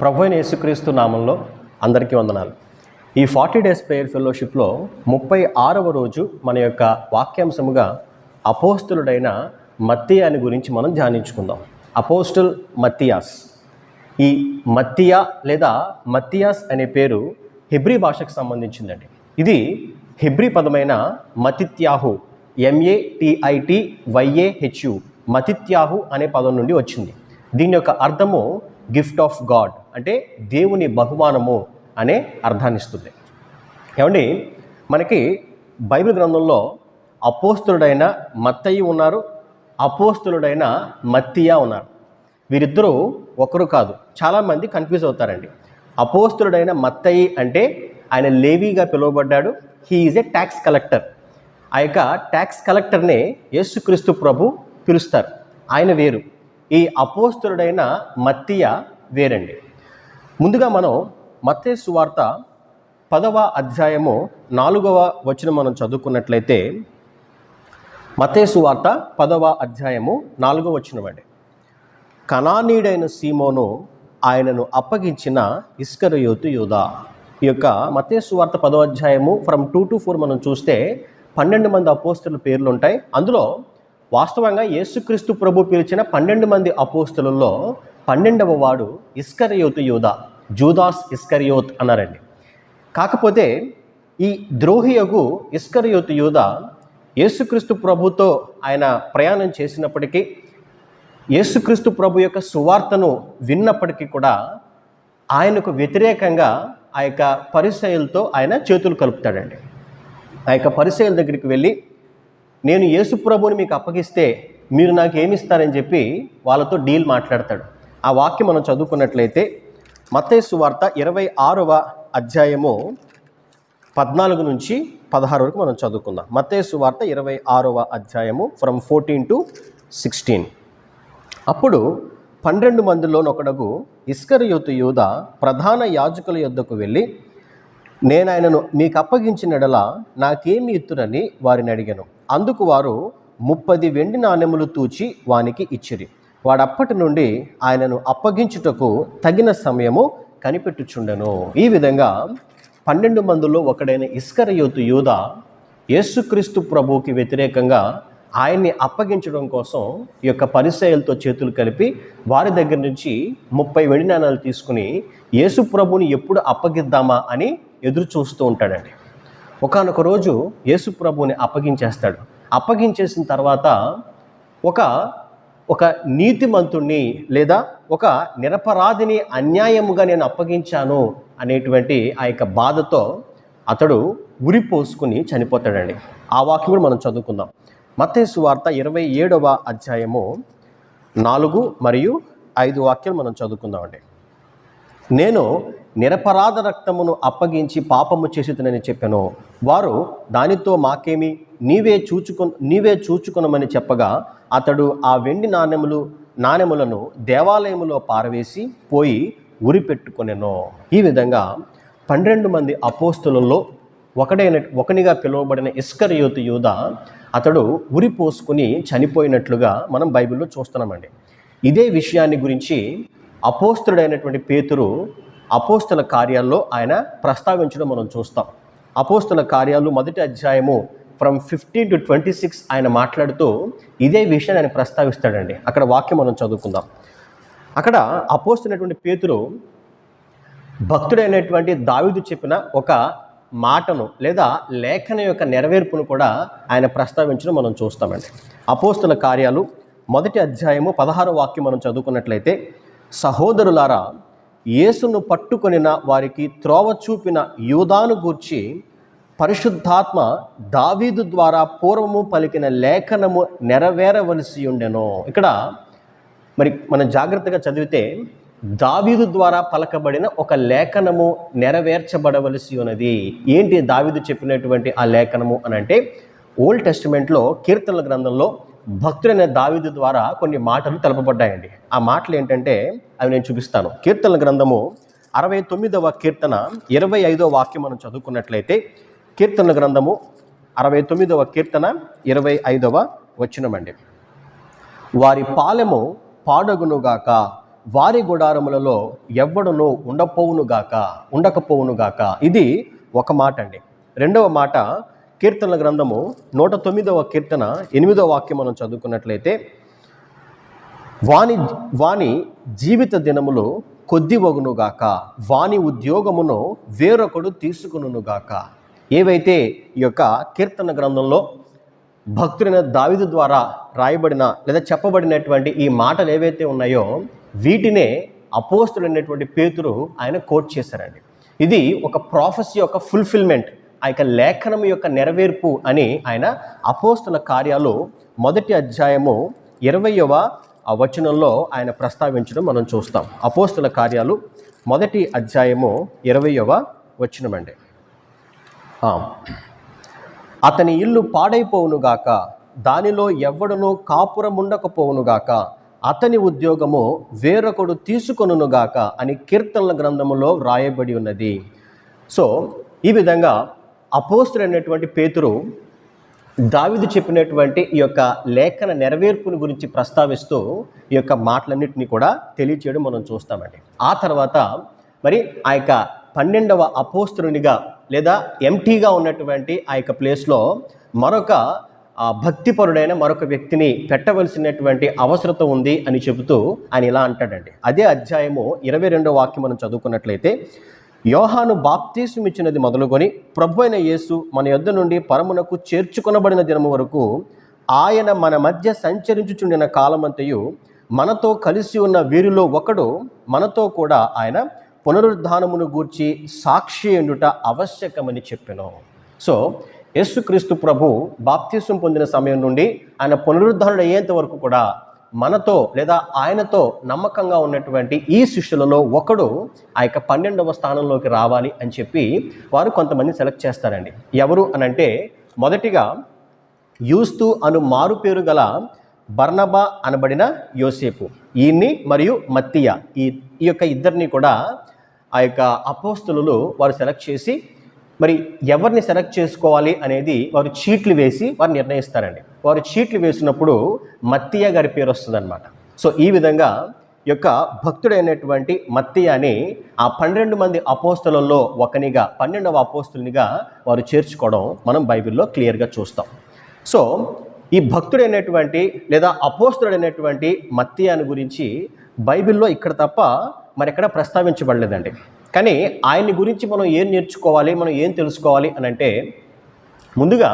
ప్రభు అయిన యేసుక్రీస్తు నామంలో అందరికీ వందనాలు. ఈ ఫార్టీ డేస్ ప్రేయర్ ఫెలోషిప్లో ముప్పై ఆరవ రోజు మన యొక్క వాక్యాంశముగా అపోస్తులుడైన మత్తియాని గురించి మనం ధ్యానించుకుందాం. Apostle Matthias. ఈ మత్తియా లేదా మత్తియాస్ అనే పేరు హిబ్రీ భాషకు సంబంధించిందండి. ఇది హిబ్రీ పదమైన మతిత్యాహు ఎంఏటిఐటి వైఏహెచ్యు మతిత్యాహు అనే పదం నుండి వచ్చింది. దీని యొక్క అర్థము గిఫ్ట్ ఆఫ్ గాడ్ అంటే దేవుని బహుమానము అనే అర్థాన్ని ఇస్తుంది ఏమండి? మనకి బైబిల్ గ్రంథంలో అపోస్తులుడైన మత్తయ్య ఉన్నారు అపోస్తులుడైన మత్తియా ఉన్నారు. వీరిద్దరూ ఒకరు కాదు. చాలామంది కన్ఫ్యూజ్ అవుతారండి. అపోస్తులుడైన మత్తయి అంటే ఆయన లేవీగా పిలువబడ్డాడు. He is a tax collector. ఆ యొక్క ట్యాక్స్ కలెక్టర్నే యేసుక్రీస్తు ప్రభు పిలుస్తారు. ఆయన వేరు. ఈ అపోస్తుడైన మత్తియ వేరండి. ముందుగా మనం మత్తే సువార్త పదవ అధ్యాయము నాలుగవ వచనం మనం చదువుకున్నట్లయితే మతే సువార్త పదవ అధ్యాయము నాలుగవ వచనం అండి. కణానీడైన సీమోను ఆయనను అప్పగించిన ఇస్కరయోతు యూదా. ఈ యొక్క మతే సువార్త పదవ అధ్యాయము ఫ్రమ్ టూ టు ఫోర్ మనం చూస్తే పన్నెండు మంది అపోస్తుల పేర్లు ఉంటాయి అందులో వాస్తవంగా యేసుక్రీస్తు ప్రభు పిలిచిన పన్నెండు మంది అపోస్తులలో పన్నెండవ వాడు ఇస్కరయోతు యూదా జూదాస్ ఇస్కరియోత్ అన్నారండి. కాకపోతే ఈ ద్రోహియగు ఇస్కరియోతు యూదా యేసుక్రీస్తు ప్రభుతో ఆయన ప్రయాణం చేసినప్పటికీ యేసుక్రీస్తు ప్రభు యొక్క సువార్తను విన్నప్పటికీ కూడా ఆయనకు వ్యతిరేకంగా ఆ యొక్క పరిచయులతో ఆయన చేతులు కలుపుతాడండి. ఆ యొక్క పరిచయుల దగ్గరికి వెళ్ళి నేను యేసు ప్రభుని మీకు అప్పగిస్తే మీరు నాకు ఏమిస్తారని చెప్పి వాళ్ళతో డీల్ మాట్లాడతాడు. ఆ వాక్యం మనం చదువుకున్నట్లయితే మతేసు వార్త ఇరవై ఆరవ అధ్యాయము పద్నాలుగు నుంచి పదహారు వరకు మనం చదువుకుందాం. మతేసు వార్త ఇరవై ఆరవ అధ్యాయము ఫ్రమ్ ఫోర్టీన్ టు సిక్స్టీన్ అప్పుడు పన్నెండు మందిలోనొకడగు ఇస్కరియోతు యూధ ప్రధాన యాజకుల యొద్దకు వెళ్ళి నేను ఆయనను మీకు అప్పగించినడలా నాకేమి ఇత్తునని వారిని అడిగాను. అందుకు వారు ముప్పది వెండి నాణెములు తూచి వానికి ఇచ్చిరి. వాడప్పటి నుండి ఆయనను అప్పగించుటకు తగిన సమయము కనిపెట్టుచుండెను. ఈ విధంగా పన్నెండు మందిలో ఒకడైన ఇస్కరయోతు యూద యేసుక్రీస్తు ప్రభువుకి వ్యతిరేకంగా ఆయన్ని అప్పగించడం కోసం ఈ యొక్క పరిచయాలతో చేతులు కలిపి వారి దగ్గర నుంచి ముప్పై వెండి నాణాలు తీసుకుని యేసు ప్రభుని ఎప్పుడు అప్పగిద్దామా అని ఎదురు చూస్తూ ఉంటాడండి. ఒకనొక రోజు యేసు ప్రభుని అప్పగించేస్తాడు. అప్పగించేసిన తర్వాత ఒక ఒక నీతిమంతుణ్ణి లేదా ఒక నిరపరాధిని అన్యాయముగా నేను అప్పగించాను అనేటువంటి ఆ యొక్క బాధతో అతడు ఉరిపోసుకుని చనిపోతాడండి. ఆ వాక్యం కూడా మనం చదువుకుందాం. మత్తేసు వార్త ఇరవై ఏడవ అధ్యాయము నాలుగు మరియు ఐదు వాక్యాలు మనం చదువుకుందామండి. నేను నిరపరాధ రక్తమును అప్పగించి పాపము చేసేదనని చెప్పాను. వారు దానితో మాకేమి నీవే చూచుకొ నీవే చూచుకొనమని చెప్పగా అతడు ఆ వెండి నాణెములు నాణెములను దేవాలయములో పారవేసి పోయి ఉరి పెట్టుకొనెను. ఈ విధంగా పన్నెండు మంది అపోస్తులలో ఒకడైన ఒకనిగా పిలువబడిన ఇస్కరియోతు యూద అతడు ఉరి పోసుకుని చనిపోయినట్లుగా మనం బైబిల్లో చూస్తున్నామండి. ఇదే విషయాన్ని గురించి అపోస్తుడైనటువంటి పేతురు అపోస్తుల కార్యాల్లో ఆయన ప్రస్తావించడం మనం చూస్తాం. అపోస్తుల కార్యాలు మొదటి అధ్యాయము from fifteen to twenty six ఆయన మాట్లాడుతూ ఇదే విషయాన్ని ఆయన ప్రస్తావిస్తాడండి. అక్కడ వాక్యం మనం చదువుకుందాం. అక్కడ అపోస్తున్నటువంటి పేతురు భక్తుడైనటువంటి దావిదు చెప్పిన ఒక మాటను లేదా లేఖన యొక్క నెరవేర్పును కూడా ఆయన ప్రస్తావించడం మనం చూస్తామండి. అపోస్తుల కార్యాలు మొదటి అధ్యాయము పదహారు వాక్యం మనం చదువుకున్నట్లయితే సహోదరులారా యేసును పట్టుకొనిన వారికి త్రోవ చూపిన యూదాను గూర్చి పరిశుద్ధాత్మ దావీదు ద్వారా పూర్వము పలికిన లేఖనము నెరవేరవలసి ఉండెను. ఇక్కడ మరి మనం జాగ్రత్తగా చదివితే దావీదు ద్వారా పలకబడిన ఒక లేఖనము నెరవేర్చబడవలసి ఉన్నది. ఏంటి దావీదు చెప్పినటువంటి ఆ లేఖనము అని అంటే ఓల్డ్ టెస్టిమెంట్లో కీర్తనల గ్రంథంలో భక్తుడైన దావిదు ద్వారా కొన్ని మాటలు తెలపబడ్డాయండి. ఆ మాటలు ఏంటంటే అవి నేను చూపిస్తాను. కీర్తన గ్రంథము అరవై తొమ్మిదవ కీర్తన ఇరవై ఐదవ వాక్యం మనం చదువుకున్నట్లయితే కీర్తనల గ్రంథము అరవై తొమ్మిదవ కీర్తన ఇరవై ఐదవ వచనమండి. వారి పాలెము పాడగునుగాక వారి గుడారములలో ఎవ్వడును ఉండపోవునుగాక ఉండకపోవునుగాక ఇది ఒక మాట అండి రెండవ మాట కీర్తనల గ్రంథము నూట తొమ్మిదవ కీర్తన ఎనిమిదవ వాక్యం మనం చదువుకున్నట్లయితే వాని వాని జీవిత దినములు కొద్ది వగునుగాక వాని ఉద్యోగమును వేరొకడు తీసుకునుగాక ఏవైతే ఈ యొక్క కీర్తన గ్రంథంలో భక్తుడైన దావిదు ద్వారా రాయబడిన లేదా చెప్పబడినటువంటి ఈ మాటలు ఏవైతే ఉన్నాయో వీటినే అపోస్తుడైనటువంటి పేతురు ఆయన కోట్ చేశారండి. ఇది ఒక ప్రాఫెసీ యొక్క ఫుల్ఫిల్మెంట్ ఆ యొక్క లేఖనం యొక్క నెరవేర్పు అని ఆయన అపోస్తుల కార్యాలు మొదటి అధ్యాయము ఇరవయవ ఆ వచనంలో ఆయన ప్రస్తావించడం మనం చూస్తాం. అపోస్తుల కార్యాలు మొదటి అధ్యాయము ఇరవయవ వచనమండి. అతని ఇల్లు పాడైపోవునుగాక దానిలో ఎవ్వడును కాపురముండకపోవునుగాక అతని ఉద్యోగము వేరొకడు తీసుకొనుగాక అని కీర్తనల గ్రంథములో వ్రాయబడి ఉన్నది. సో ఈ విధంగా అపోస్తుడైనటువంటి పేతురు దావిదు చెప్పినటువంటి ఈ యొక్క లేఖన నెరవేర్పుని గురించి ప్రస్తావిస్తూ ఈ యొక్క మాటలన్నింటినీ కూడా తెలియచేయడం మనం చూస్తామండి. ఆ తర్వాత మరి ఆ యొక్క పన్నెండవ అపోస్తునిగా లేదా ఎంటీగా ఉన్నటువంటి ఆ యొక్క ప్లేస్లో మరొక భక్తిపరుడైన మరొక వ్యక్తిని పెట్టవలసినటువంటి అవసరత ఉంది అని చెబుతూ ఆయన ఇలా అంటాడండి. అదే అధ్యాయము ఇరవై రెండో వాక్యం మనం చదువుకున్నట్లయితే యోహాను బాప్తీసం ఇచ్చినది మొదలుకొని ప్రభు అయిన యేసు మన యొద్ద నుండి పరమునకు చేర్చుకొనబడిన దినము వరకు ఆయన మన మధ్య సంచరించుచుండిన కాలమంతయు మనతో కలిసి ఉన్న వీరిలో ఒకడు మనతో కూడా ఆయన పునరుద్ధానమును గూర్చి సాక్షి ఎండుట ఆవశ్యకమని చెప్పాను. సో యేసుక్రీస్తు ప్రభు బాప్తీసం పొందిన సమయం నుండి ఆయన పునరుద్ధానుడు అయ్యేంత వరకు కూడా మనతో లేదా ఆయనతో నమ్మకంగా ఉన్నటువంటి ఈ శిష్యులలో ఒకడు ఆ యొక్క పన్నెండవ స్థానంలోకి రావాలి అని చెప్పి వారు కొంతమంది సెలెక్ట్ చేస్తారండి. ఎవరు అనంటే మొదటిగా యూస్తు అను మారు పేరు గల బర్నబా అనబడిన యోసేపు ఈయన్ని మరియు మత్తియ ఈ ఈ యొక్క ఇద్దరిని కూడా ఆ యొక్క అపోస్తులు వారు సెలెక్ట్ చేసి మరి ఎవరిని సెలెక్ట్ చేసుకోవాలి అనేది వారు చీట్లు వేసి వారు నిర్ణయిస్తారండి. వారు చీట్లు వేసినప్పుడు మత్తియ గారి పేరు వస్తుందన్నమాట. సో ఈ విధంగా ఈ యొక్క భక్తుడైనటువంటి మత్తియాని ఆ పన్నెండు మంది అపోస్తులలో ఒకనిగా పన్నెండవ అపోస్తునిగా వారు చేర్చుకోవడం మనం బైబిల్లో క్లియర్గా చూస్తాం. సో ఈ భక్తుడైనటువంటి లేదా అపోస్తుడైనటువంటి మత్తియాని గురించి బైబిల్లో ఇక్కడ తప్ప మరెక్కడ ప్రస్తావించబడలేదండి. కానీ ఆయన్ని గురించి మనం ఏం నేర్చుకోవాలి మనం ఏం తెలుసుకోవాలి అని అంటే ముందుగా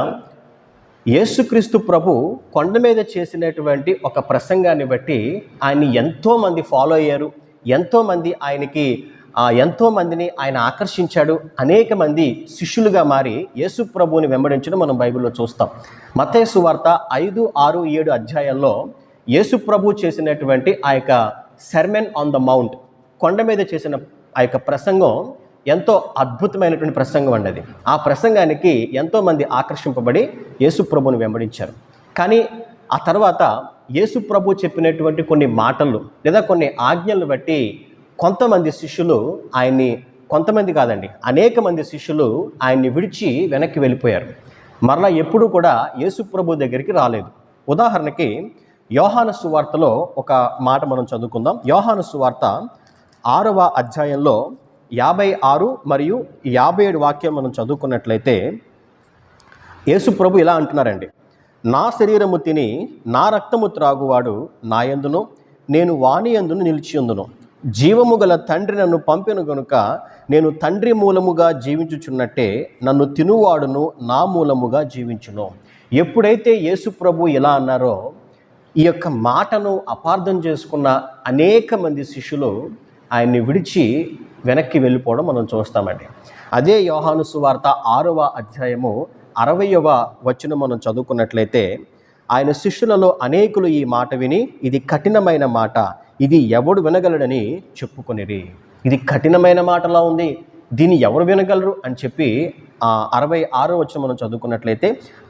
యేసుక్రీస్తు ప్రభు కొండ మీద చేసినటువంటి ఒక ప్రసంగాన్ని బట్టి ఆయన్ని ఎంతోమంది ఫాలో అయ్యారు ఎంతోమంది ఆయనకి ఎంతోమందిని ఆయన ఆకర్షించాడు అనేక మంది శిష్యులుగా మారి యేసు ప్రభువుని వెంబడించడం మనం బైబిల్లో చూస్తాం. మతేసు వార్త ఐదు ఆరు ఏడు అధ్యాయాల్లో యేసు ప్రభు చేసినటువంటి ఆ యొక్క సెర్మెన్ ఆన్ ద మౌంట్ కొండ మీద చేసిన ఆ యొక్క ప్రసంగం ఎంతో అద్భుతమైనటువంటి ప్రసంగం అండి అది. ఆ ప్రసంగానికి ఎంతోమంది ఆకర్షింపబడి యేసు ప్రభుని వెంబడించారు. కానీ ఆ తర్వాత యేసు ప్రభు చెప్పినటువంటి కొన్ని మాటలు లేదా కొన్ని ఆజ్ఞలను బట్టి కొంతమంది శిష్యులు ఆయన్ని కొంతమంది కాదండి అనేక మంది శిష్యులు ఆయన్ని విడిచి వెనక్కి వెళ్ళిపోయారు. మరలా ఎప్పుడూ కూడా యేసు ప్రభు దగ్గరికి రాలేదు. ఉదాహరణకి యోహాన సువార్తలో ఒక మాట మనం చదువుకుందాం. యోహాన సువార్త ఆరవ అధ్యాయంలో యాభై ఆరు మరియు యాభై ఏడు వాక్యం మనం చదువుకున్నట్లయితే యేసు ప్రభు ఇలా అంటున్నారండి. నా శరీరము తిని నా రక్తము త్రాగువాడు నా యందును నేను వాణి యందును నిలిచియందును. జీవము గల తండ్రి నన్ను పంపిన గనుక నేను తండ్రి మూలముగా జీవించుచున్నట్టే నన్ను తినువాడును నా మూలముగా జీవించును. ఎప్పుడైతే యేసు ప్రభు ఇలా అన్నారో ఈ యొక్క మాటను అపార్థం చేసుకున్న అనేక మంది శిష్యులు ఆయన్ని విడిచి వెనక్కి వెళ్ళిపోవడం మనం చూస్తామండి. అదే యోహాను సువార్త ఆరవ అధ్యాయము అరవయవ వచనం మనం చదువుకున్నట్లయితే ఆయన శిష్యులలో అనేకులు ఈ మాట విని ఇది కఠినమైన మాట ఇది ఎవడు వినగలడని చెప్పుకొనిరి. ఇది కఠినమైన మాటలా ఉంది దీన్ని ఎవరు వినగలరు అని చెప్పి ఆ అరవై ఆరో వచ్చిన మనం చదువుకున్నట్లయితే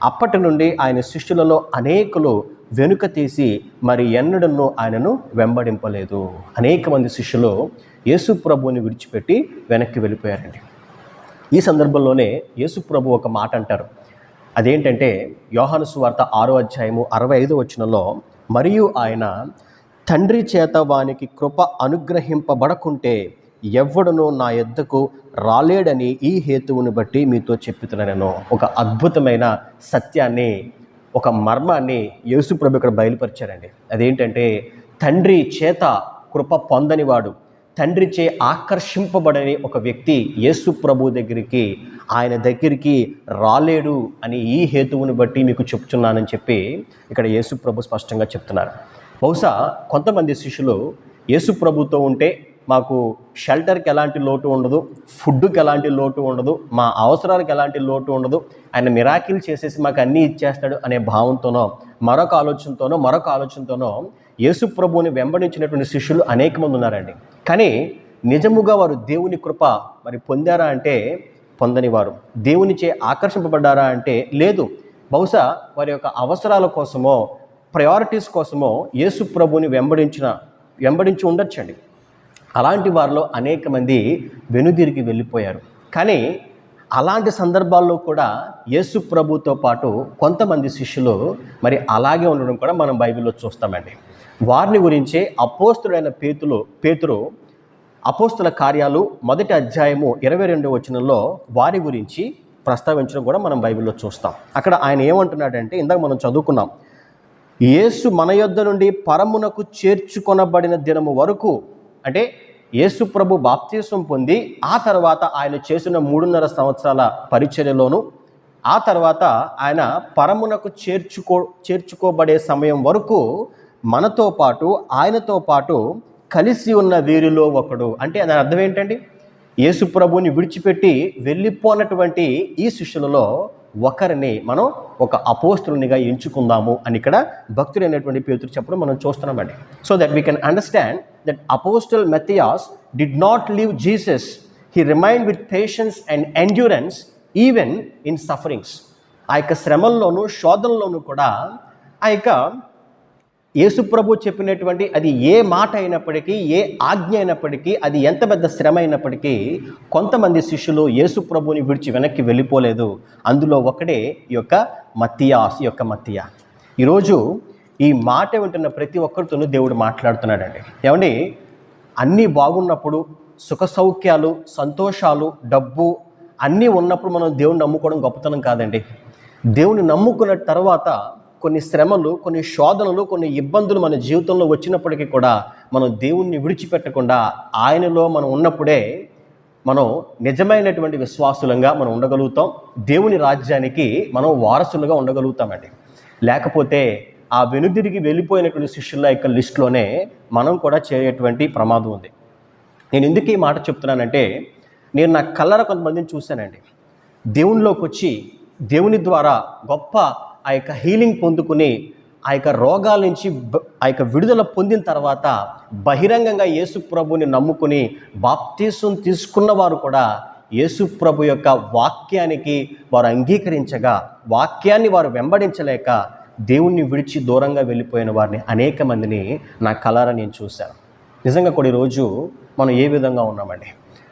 అప్పటి నుండి ఆయన శిష్యులలో అనేకులు వెనుక తీసి మరి ఎన్నడన్నో ఆయనను వెంబడింపలేదు. అనేక మంది శిష్యులు యేసు ప్రభువుని విడిచిపెట్టి వెనక్కి వెళ్ళిపోయారండి. ఈ సందర్భంలోనే యేసు ప్రభు ఒక మాట అంటారు. అదేంటంటే యోహాను సువార్త ఆరో అధ్యాయము అరవై ఐదో వచనంలో మరియు ఆయన తండ్రి చేత వానికి కృప అనుగ్రహింపబడకుంటే ఎవ్వడునూ నా ఎద్దకు రాలేడని ఈ హేతువుని బట్టి మీతో చెప్పుతున్నాను ఒక అద్భుతమైన సత్యాన్ని ఒక మర్మాన్ని యేసుప్రభు ఇక్కడ బయలుపరిచారండి. అదేంటంటే తండ్రి చేత కృప పొందనివాడు తండ్రి చే ఆకర్షింపబడని ఒక వ్యక్తి యేసు ప్రభు దగ్గరికి ఆయన దగ్గరికి రాలేడు అని ఈ హేతువుని బట్టి మీకు చెప్తున్నానని చెప్పి ఇక్కడ యేసు ప్రభు స్పష్టంగా చెప్తున్నారు. బహుశా కొంతమంది శిష్యులు యేసు ప్రభుతో ఉంటే మాకు షెల్టర్కి ఎలాంటి లోటు ఉండదు ఫుడ్కి ఎలాంటి లోటు ఉండదు మా అవసరాలకు ఎలాంటి లోటు ఉండదు ఆయన మిరాకిల్ చేసేసి మాకు అన్నీ ఇచ్చేస్తాడు అనే భావంతోనో మరొక ఆలోచనతోనో మరొక ఆలోచనతోనో యేసు ప్రభువుని వెంబడించినటువంటి శిష్యులు అనేక మంది ఉన్నారండి. కానీ నిజముగా వారు దేవుని కృప మరి పొందారా అంటే పొందని వారు. దేవునిచే ఆకర్షింపబడ్డారా అంటే లేదు. బహుశా వారి యొక్క అవసరాల కోసమో ప్రయారిటీస్ కోసమో యేసు ప్రభుని వెంబడించిన వెంబడించి ఉండొచ్చండి. అలాంటి వారిలో అనేక మంది వెనుదిరిగి వెళ్ళిపోయారు. కానీ అలాంటి సందర్భాల్లో కూడా యేసు ప్రభుతో పాటు కొంతమంది శిష్యులు మరి అలాగే ఉండడం కూడా మనం బైబిల్లో చూస్తామండి. వారిని గురించే అపోస్తుడైన పేతులు పేతురు అపోస్తుల కార్యాలు మొదటి అధ్యాయము ఇరవై రెండో వచనంలో వారి గురించి ప్రస్తావించడం కూడా మనం బైబిల్లో చూస్తాం. అక్కడ ఆయన ఏమంటున్నాడంటే ఇందాక మనం చదువుకున్నాం యేసు మన యొద్ద నుండి పరమునకు చేర్చుకొనబడిన దినము వరకు అంటే యేసు ప్రభు బాప్తీసం పొంది ఆ తర్వాత ఆయన చేసిన మూడున్నర సంవత్సరాల పరిచర్యలోను ఆ తర్వాత ఆయన పరమునకు చేర్చుకో చేర్చుకోబడే సమయం వరకు మనతో పాటు ఆయనతో పాటు కలిసి ఉన్న వీరిలో ఒకడు. అంటే దాని అర్థం ఏంటండి? యేసు ప్రభుని విడిచిపెట్టి వెళ్ళిపోనటువంటి ఈ శిష్యులలో ఒకరిని మనం ఒక అపోస్తునిగా ఎంచుకుందాము అని ఇక్కడ భక్తుడైనటువంటి పేతురు చెప్పడం మనం చూస్తున్నామండి so that we can understand that apostle Mathias did not leave Jesus he remind with patience and endurance even in sufferings ఆ యొక్క శ్రమంలోనూ శోధనలోనూ కూడా ఆ యొక్క యేసుప్రభు చెప్పినటువంటి అది ఏ మాట అయినప్పటికీ ఏ ఆజ్ఞ అయినప్పటికీ అది ఎంత పెద్ద శ్రమ అయినప్పటికీ కొంతమంది శిష్యులు యేసుప్రభుని విడిచి వెనక్కి వెళ్ళిపోలేదు. అందులో ఒకడే ఈ యొక్క మత్తియాస్ ఈ యొక్క మత్తియా. ఈరోజు ఈ మాట వింటున్న ప్రతి ఒక్కరితోనూ దేవుడు మాట్లాడుతున్నాడండి. ఏమండి? అన్నీ బాగున్నప్పుడు సుఖ సౌఖ్యాలు సంతోషాలు డబ్బు అన్నీ ఉన్నప్పుడు మనం దేవుని నమ్ముకోవడం గొప్పతనం కాదండి. దేవుని నమ్ముకున్న తర్వాత కొన్ని శ్రమలు కొన్ని శోధనలు కొన్ని ఇబ్బందులు మన జీవితంలో వచ్చినప్పటికీ కూడా మనం దేవుణ్ణి విడిచిపెట్టకుండా ఆయనలో మనం ఉన్నప్పుడే మనం నిజమైనటువంటి విశ్వాసులంగా మనం ఉండగలుగుతాం. దేవుని రాజ్యానికి మనం వారసులుగా ఉండగలుగుతామండి. లేకపోతే ఆ వెనుదిరిగి వెళ్ళిపోయినటువంటి శిష్యుల యొక్క లిస్టులోనే మనం కూడా చేయటువంటి ప్రమాదం ఉంది. నేను ఎందుకు ఈ మాట చెప్తున్నానంటే నేను నా కళ్ళర కొంతమందిని చూశానండి. దేవునిలోకి వచ్చి దేవుని ద్వారా గొప్ప ఆ యొక్క హీలింగ్ పొందుకుని ఆ యొక్క రోగాల నుంచి ఆ యొక్క విడుదల పొందిన తర్వాత బహిరంగంగా యేసు ప్రభుని నమ్ముకుని బాప్తీసం తీసుకున్న వారు కూడా యేసు ప్రభు యొక్క వాక్యానికి వారు అంగీకరించగా వాక్యాన్ని వారు వెంబడించలేక దేవుణ్ణి విడిచి దూరంగా వెళ్ళిపోయిన వారిని అనేక మందిని నా కలార నేను చూశాను. నిజంగా కొన్ని రోజు మనం ఏ విధంగా ఉన్నామండి?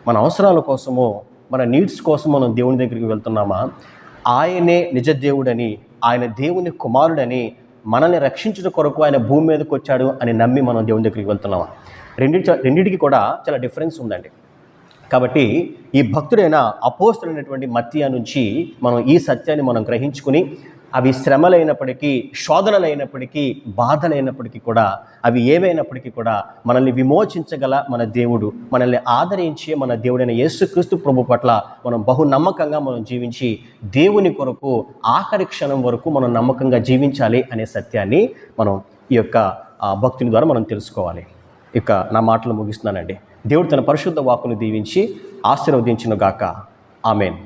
మన అవసరాల కోసము మన నీడ్స్ కోసం మనం దేవుని దగ్గరికి వెళ్తున్నామా? ఆయనే నిజ దేవుడని ఆయన దేవుని కుమారుడని మనల్ని రక్షించుట కొరకు ఆయన భూమి మీదకి వచ్చాడు అని నమ్మి మనం దేవుని దగ్గరికి వెళ్తున్నాం రెండింటి రెండింటికి కూడా చాలా డిఫరెన్స్ ఉందండి. కాబట్టి ఈ భక్తుడైన అపోస్తుడైనటువంటి మత్య నుంచి మనం ఈ సత్యాన్ని మనం గ్రహించుకుని అవి శ్రమలైనప్పటికీ శోధనలైనప్పటికీ బాధలైనప్పటికీ కూడా అవి ఏవైనప్పటికీ కూడా మనల్ని విమోచించగల మన దేవుడు మనల్ని ఆదరించే మన దేవుడైన యేసుక్రీస్తు ప్రభు పట్ల మనం బహు నమ్మకంగా మనం జీవించి దేవుని కొరకు ఆఖరి క్షణం వరకు మనం నమ్మకంగా జీవించాలి అనే సత్యాన్ని మనం ఈ యొక్క భక్తుని ద్వారా మనం తెలుసుకోవాలి. ఇక నా మాటలు ముగిస్తున్నానండి. దేవుడు తన పరిశుద్ధ వాక్కును దీవించి ఆశీర్వదించును గాక ఆమెన్.